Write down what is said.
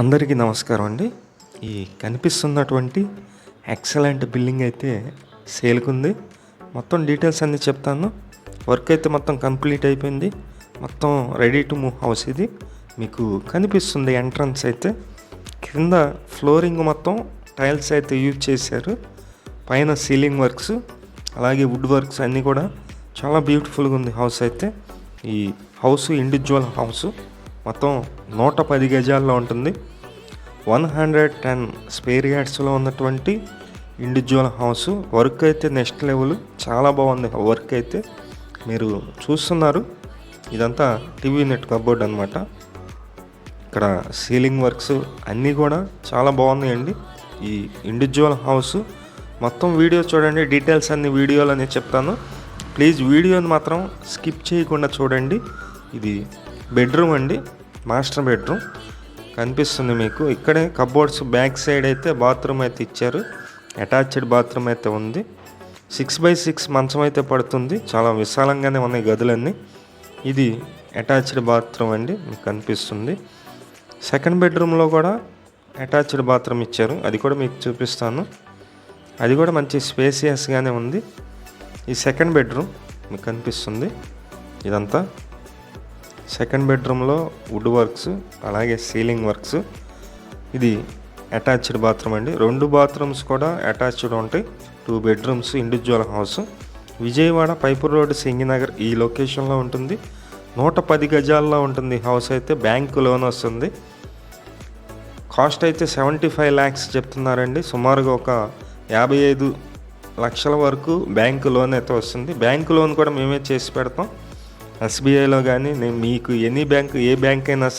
అందరికీ నమస్కారం అండి. ఈ కనిపిస్తున్నటువంటి ఎక్సలెంట్ బిల్డింగ్ అయితే సేల్కి ఉంది మొత్తం డీటెయిల్స్ అన్నీ చెప్తాను. వర్క్ అయితే మొత్తం కంప్లీట్ అయిపోయింది. మొత్తం రెడీ టు మూవ్ హౌస్ ఇది. మీకు కనిపిస్తుంది ఎంట్రన్స్ అయితే. కింద ఫ్లోరింగ్ మొత్తం టైల్స్ అయితే యూజ్ చేశారు. పైన సీలింగ్ వర్క్స్ అలాగే వుడ్ వర్క్స్ అన్నీ కూడా చాలా బ్యూటిఫుల్గా ఉంది హౌస్ అయితే. ఈ హౌస్ ఇండివిజువల్ హౌస్. మొత్తం నూట పది గజాల్లో ఉంటుంది. వన్ హండ్రెడ్ టెన్ స్పేర్ యార్డ్స్లో ఉన్నటువంటి ఇండివిజువల్ హౌస్ వర్క్ అయితే నెక్స్ట్ లెవెల్. చాలా బాగుంది వర్క్ అయితే. మీరు చూస్తున్నారు. ఇదంతా టీవీ నెట్ కబోర్డ్ అనమాట ఇక్కడ సీలింగ్ వర్క్స్ అన్నీ కూడా చాలా బాగున్నాయండి. ఈ ఇండివిజువల్ హౌస్ మొత్తం వీడియో చూడండి డీటెయిల్స్ అన్ని వీడియోలు నేను చెప్తాను. ప్లీజ్ వీడియోని మాత్రం స్కిప్ చేయకుండా చూడండి. ఇది బెడ్రూమ్ అండి. మాస్టర్ బెడ్రూమ్ కనిపిస్తుంది మీకు. ఇక్కడే కబోర్డ్స్ బ్యాక్ సైడ్ అయితే బాత్రూమ్ అయితే ఇచ్చారు. అటాచ్డ్ బాత్రూమ్ అయితే ఉంది. సిక్స్ బై సిక్స్ మంచం అయితే పడుతుంది. చాలా విశాలంగానే ఉన్నాయి గదులన్నీ. ఇది అటాచ్డ్ బాత్రూమ్ అండి మీకు కనిపిస్తుంది. సెకండ్ బెడ్రూమ్లో కూడా అటాచ్డ్ బాత్రూమ్ ఇచ్చారు. అది కూడా మీకు చూపిస్తాను. అది కూడా మంచి స్పేసియస్గానే ఉంది. ఈ సెకండ్ బెడ్రూమ్ మీకు కనిపిస్తుంది. ఇదంతా సెకండ్ బెడ్రూమ్లో వుడ్ వర్క్స్ అలాగే సీలింగ్ వర్క్స్. ఇది అటాచ్డ్ బాత్రూమ్ అండి. రెండు బాత్రూమ్స్ కూడా అటాచ్డ్ ఉంటాయి. Two bedrooms individual house. Vijayawada Paipur road Singinagar ఈ లొకేషన్లో ఉంటుంది. నూట పది గజాల్లో ఉంటుంది హౌస్ అయితే బ్యాంకు లోన్ వస్తుంది. కాస్ట్ అయితే సెవెంటీ ఫైవ్ ల్యాక్స్ చెప్తున్నారండి. సుమారుగా ఒక యాభై ఐదు లక్షల వరకు బ్యాంకు లోన్ అయితే వస్తుంది. బ్యాంకు లోన్ కూడా మేమే చేసి పెడతాం. ఎస్బీఐలో కానీ నేను మీకు ఎనీ బ్యాంక్ ఏ బ్యాంక్ అయినా